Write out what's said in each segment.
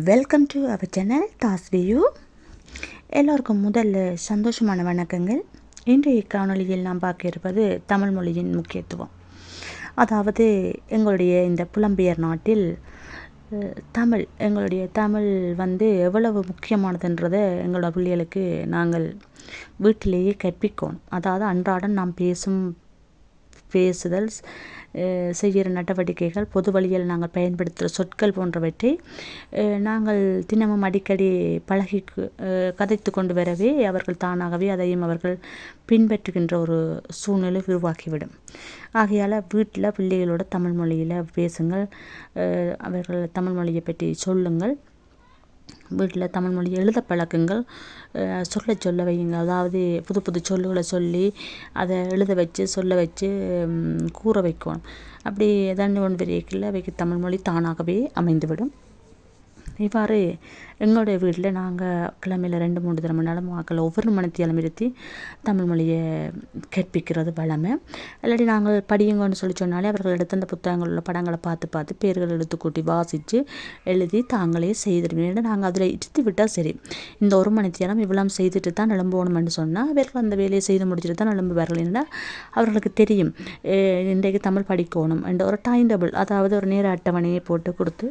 Welcome to our channel Das view எல்லோருக்கும் முதல்ல சந்தோஷமான வணக்கங்கள். இன்றைய காணொலியில் நாம் பார்க்க இருப்பது தமிழ் மொழியின் முக்கியத்துவம். அதாவது எங்களுடைய இந்த புலம்பெயர் நாட்டில் தமிழ் எங்களுடைய தமிழ் வந்து எவ்வளவு முக்கியமானதுன்றதை எங்களோட பிள்ளைகளுக்கு நாங்கள் வீட்டிலேயே கற்பிக்கணும் அதாவது அன்றாடம் நாம் பேசும் பேசுதல் செய்கிற நடவடிக்கைகள் பொது வழியில் நாங்கள் பயன்படுத்துகிற சொற்கள் போன்றவற்றை நாங்கள் தினமும் அடிக்கடி பழகி கதைத்து கொண்டு வரவே அவர்கள் தானாகவே அதையும் அவர்கள் பின்பற்றுகின்ற ஒரு சூழ்நிலை உருவாக்கிவிடும். ஆகையால் வீட்டில் பிள்ளைகளோட தமிழ் மொழியில் பேசுங்கள் அவர்கள் தமிழ் மொழியை பற்றி சொல்லுங்கள். வீட்டில் தமிழ் மொழி எழுத பழக்குங்கள் சொல்ல சொல்ல வையுங்க அதாவது புது புது சொல்லுகளை சொல்லி அதை எழுத வச்சு சொல்ல வச்சு கூற வைக்கணும். அப்படி ஏதாண்டு ஒன்று பெரியக்கில் அவைக்கு தமிழ் மொழி தானாகவே அமைந்துவிடும். இவ்வாறு எங்களுடைய வீட்டில் நாங்கள் கிழமையில் ரெண்டு மூணு தடவை நாளும் வாக்கில் ஒவ்வொரு மனத்தையும் இருத்தி தமிழ் மொழியை கற்பிக்கிறது வளமை இல்லாட்டி நாங்கள் படியுங்கன்னு சொல்லி சொன்னாலே அவர்கள் எடுத்து அந்த புத்தகங்களில் உள்ள படங்களை பார்த்து பார்த்து பேர்கள் எடுத்து கூட்டி வாசித்து எழுதி தாங்களே செய்திருவேன் நாங்கள் அதில் இழுத்து விட்டால் சரி. இந்த ஒரு மணித்தியாலம் இவ்வளோ செய்துட்டு தான் நிலம்பணும்னு சொன்னால் அவர்கள் அந்த வேலையை செய்து முடிச்சுட்டு தான் நிலம்புவார்கள் ஏன்னா அவர்களுக்கு தெரியும். இன்றைக்கு தமிழ் படிக்கணும் என்ற ஒரு டைம் டேபிள் அதாவது ஒரு நேர அட்டவணையை போட்டு கொடுத்து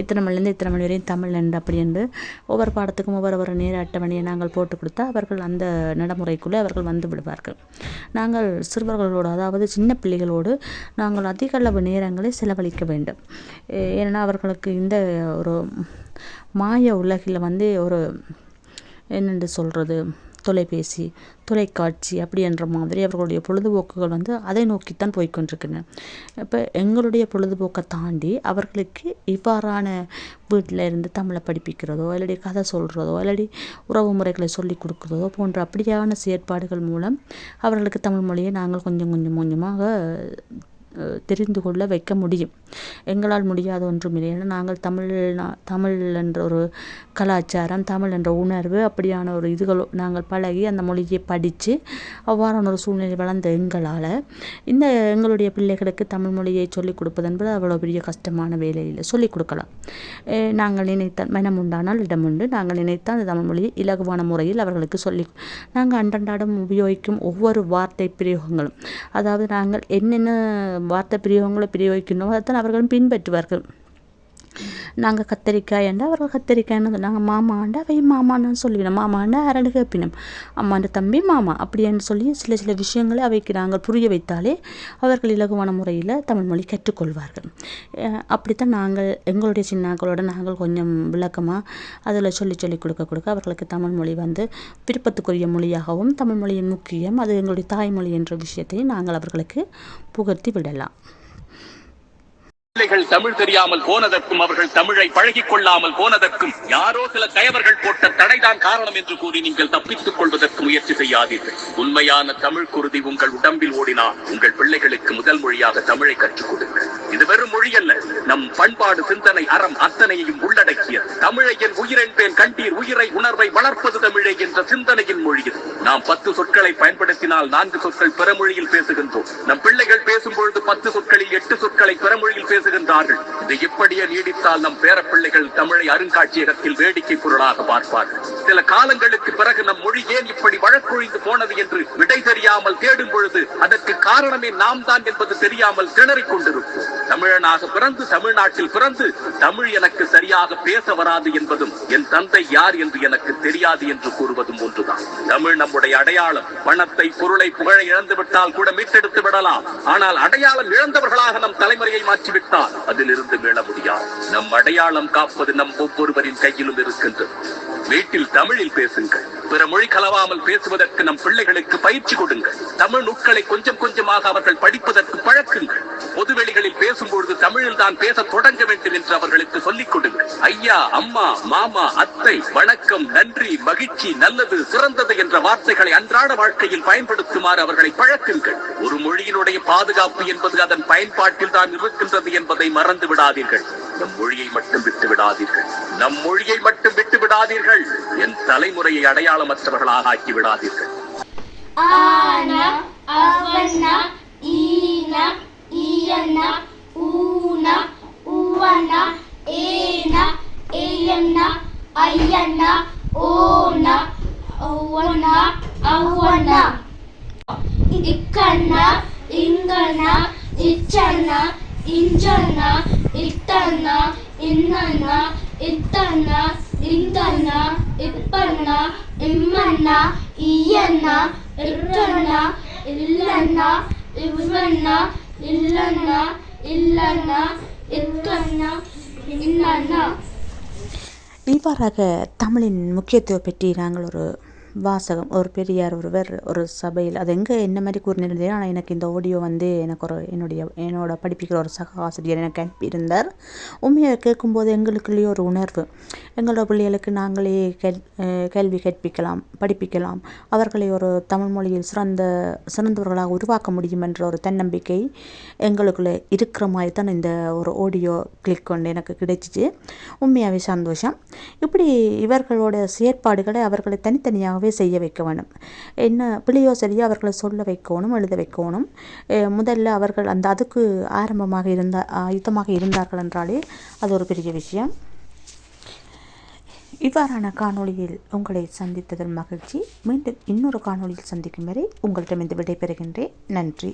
இத்தனை மணிலேருந்து இத்தனை மணி வரையும் தமிழ் என்று அப்படி என்று ஒவ்வொரு பாடத்துக்கும் ஒவ்வொரு ஒரு நேர அட்டவணையை நாங்கள் போட்டு கொடுத்தா அவர்கள் அந்த நடைமுறைக்குள்ளே அவர்கள் வந்து விடுவார்கள். நாங்கள் சிறுவர்களோடு அதாவது சின்ன பிள்ளைகளோடு நாங்கள் அதிக அளவு நேரங்களை செலவழிக்க வேண்டும். ஏ- ஏன்னா அவர்களுக்கு இந்த ஒரு மாய உலகில் வந்து ஒரு என்னென்று சொல்கிறது தொலைபேசி தொலைக்காட்சி அப்படி என்ற மாதிரி அவர்களுடைய பொழுதுபோக்குகள் வந்து அதை நோக்கித்தான் போய்க்கொண்டிருக்குங்க. இப்போ எங்களுடைய பொழுதுபோக்கை தாண்டி அவர்களுக்கு இவ்வாறான வீட்டில் இருந்து தமிழை படிப்பிக்கிறதோ இல்லாட்டி கதை சொல்கிறதோ இல்லாட்டி உறவு முறைகளை சொல்லி கொடுக்குறதோ போன்ற அப்படியான செயற்பாடுகள் மூலம் அவர்களுக்கு தமிழ் மொழியை நாங்கள் கொஞ்சம் கொஞ்சம் கொஞ்சமாக தெரிந்து கொள்ள வைக்க முடியும். எங்களால் முடியாத ஒன்றும் இல்லை ஏன்னா நாங்கள் தமிழ் தமிழ் என்ற ஒரு கலாச்சாரம் தமிழ் என்ற உணர்வு அப்படியான ஒரு இதுகளோ நாங்கள் பழகி அந்த மொழியை படித்து அவ்வாறான ஒரு சூழ்நிலை வளர்ந்த எங்களால் இந்த எங்களுடைய பிள்ளைகளுக்கு தமிழ் மொழியை சொல்லிக் கொடுப்பது என்பது அவ்வளோ பெரிய கஷ்டமான வேலையில் சொல்லிக் கொடுக்கலாம். நாங்கள் நினைத்த மனம் உண்டானால் இடம் உண்டு. நாங்கள் நினைத்த அந்த தமிழ் மொழியை இலகுவான முறையில் அவர்களுக்கு சொல்லி நாங்கள் அன்றன்றாடம் உபயோகிக்கும் ஒவ்வொரு வார்த்தை பிரயோகங்களும். அதாவது நாங்கள் என்னென்ன வார்த்தை பிரயோகங்களை பிரயோகிக்கணும் அதைத்தான் அவர்களும் பின்பற்றுவார்கள் நாங்கள் கத்தரிக்காய் என்றால் அவர்கள் கத்தரிக்காய்னு நாங்கள் மாமாண்டா அவை மாமான்னு சொல்லிவிடும் மாமாண்டா அரண்டு கேப்பினம். அம்மாண்ட தம்பி மாமா அப்படின்னு சொல்லி சில சில விஷயங்களை அவைக்கு நாங்கள் புரிய வைத்தாலே அவர்கள் இலகுவான முறையில் தமிழ் மொழி கற்றுக்கொள்வார்கள். அப்படித்தான் நாங்கள் எங்களுடைய சின்னாக்களோட நாங்கள் கொஞ்சம் விளக்கமாக அதில் சொல்லி சொல்லி கொடுக்க கொடுக்க அவர்களுக்கு தமிழ் மொழி வந்து விருப்பத்துக்குரிய மொழியாகவும் தமிழ் மொழியின் முக்கியம். அது எங்களுடைய தாய்மொழி என்ற விஷயத்தை நாங்கள் அவர்களுக்கு புகழ்த்தி விடலாம். பிள்ளைகள் தமிழ் தெரியாமல் போனதற்கும் அவர்கள் தமிழை பழகிக் கொள்ளாமல் போனதற்கும் யாரோ சில கயவர்கள் போட்ட தடைதான் காரணம் என்று கூறி நீங்கள் தப்பித்துக் கொள்வதற்கு முயற்சி செய்யாதீர்கள். உண்மையான தமிழ் குருதி உங்கள் உடம்பில் ஓடினால் உங்கள் பிள்ளைகளுக்கு முதல் மொழியாக தமிழை கற்றுக் கொடுங்கள். இது வெறும் மொழி அல்ல நம் பண்பாடு சிந்தனை அறம் அத்தனையையும் உள்ளடக்கியது. தமிழை என் உயிரென்பேன் கண்டீர் உயிரை உணர்வை வளர்ப்பது தமிழை என்ற சிந்தனையின் மொழி இது. நாம் பத்து சொற்களை பயன்படுத்தினால் நான்கு சொற்கள் பிறமொழியில் பேசுகின்றோம். நம் பிள்ளைகள் பேசும்பொழுது பத்து சொற்களில் எட்டு சொற்களை பிறமொழியில் பேசுகின்றார்கள் இது இப்படியே நீடித்தால் நம் பேரப்பிள்ளைகள் தமிழை அருங்காட்சியகத்தில் வேடிக்கை பொருளாக பார்ப்பார்கள். சில காலங்களுக்கு பிறகு நம் மொழி ஏன் இப்படி வழக்கொழிந்து போனது என்று விடை தெரியாமல் தேடும் பொழுது அதற்கு காரணமே நாம் தான் என்பது தெரியாமல் திணறிக் கொண்டிருப்போம். தமிழனாக பிறந்து தமிழ்நாட்டில் பிறந்து தமிழ் எனக்கு சரியாக பேச வராது என்பதும் என் தந்தை யார் என்று எனக்கு தெரியாது என்று கூறுவதும் ஒன்றுதான். தமிழ் நம்முடைய அடையாளம். பணத்தை பொருளை புகழை இழந்துவிட்டால் கூட மீட்டெடுத்து விடலாம். ஆனால் அடையாளம் இழந்தவர்களாக நம் தலைமுறையை மாற்றிவிட்டால் அதிலிருந்து மீள முடியாது. நம் அடையாளம் காப்பது நம் ஒவ்வொருவரின் கையிலும் இருக்கின்றது. வீட்டில் தமிழில் பேசுங்கள். பிற மொழி கலவாமல் பேசுவதற்கு நம் பிள்ளைகளுக்கு பயிற்சி கொடுங்கள். தமிழ் நூட்களை கொஞ்சம் கொஞ்சமாக அவர்கள் படிப்பதற்கு பழக்குங்கள். பேசும்பொழுது தமிழில் தான் பேச தொடங்க வேண்டும் என்று அவர்களுக்கு சொல்லிக் கொடுங்கள். ஐயா அம்மா மாமா அத்தை வணக்கம் நன்றி மகிழ்ச்சி நல்லது சிறந்தது என்ற வார்த்தைகளை அன்றாட வாழ்க்கையில் பயன்படுத்துமாறு அவர்களை பழக்குங்கள். ஒரு மொழியினுடைய பாதுகாப்பு என்பது அதன் பயன்பாட்டில் தான் இருக்கின்றது என்பதை மறந்து விடாதீர்கள். நம் மொழியை மட்டும் விட்டு விடாதீர்கள். நம் மொழியை மட்டும் விட்டு விடாதீர்கள். என் தலைமுறையை அடையாளமற்றவர்களாக ஆக்கி விடாதீர்கள். ஆனா அவனா ஈனா ஈயன ஊன உவன ஏனா ஏயண்ண ஐயண்ண ஓனா ஒவ்வொன்னா அவ்வொண்ண இக்கண்ணா இங்கண்ணா இச்சண்ணா இஞ்சண்ணா இத்தண்ண இன்னண்ணா இத்தண்ணா இந்தண்ணா இப்பண்ணா இம்மண்ணா ஈயண்ண இட்டண்ண இல்லண்ணா இவ்வண்ண இல்லண்ணா இல்லண்ண இத்தண்ண இன்னண்ண இவ்வாறாக தமிழின் முக்கியத்துவம் பற்றி நாங்கள் ஒரு வாசகம் ஒரு பெரியார் ஒருவர் ஒரு சபையில். அது எங்கே என்ன மாதிரி கூறினிருந்தேன் ஆனால் எனக்கு இந்த ஆடியோ வந்து எனக்கு ஒரு என்னுடைய என்னோட படிப்பிக்கிற ஒரு சக ஆசிரியர் எனக்கு அனுப்பியிருந்தார். உண்மையை கேட்கும்போது எங்களுக்குள்ளேயே ஒரு உணர்வு. எங்களோட பிள்ளைகளுக்கு நாங்களே கேள் கேள்வி கற்பிக்கலாம் படிப்பிக்கலாம். அவர்களை ஒரு தமிழ் மொழியில் சிறந்த சிறந்தவர்களாக உருவாக்க முடியும் என்ற ஒரு தன்னம்பிக்கை எங்களுக்குள்ளே இருக்கிற மாதிரி தான் இந்த ஒரு ஆடியோ கிளிக் கொண்டு எனக்கு கிடைச்சிச்சு. உண்மையாகவே சந்தோஷம். இப்படி இவர்களோட செயற்பாடுகளை அவர்களை தனித்தனியாக தனித்தனியாகவே செய்ய வைக்க வேணும் என்ன பிள்ளையோ சரியாக அவர்களை சொல்ல வைக்கணும் எழுத வைக்கணும். முதல்ல அவர்கள் அந்த அதுக்கு ஆரம்பமாக இருந்தா ஆயுத்தமாக இருந்தார்கள் என்றாலே அது ஒரு பெரிய விஷயம். இவ்வாறான காணொளியில் உங்களை சந்தித்ததன் மகிழ்ச்சி. மீண்டும் இன்னொரு காணொளியில் சந்திக்கும் வரை உங்களிடமிருந்து விடைபெறுகின்றேன். நன்றி.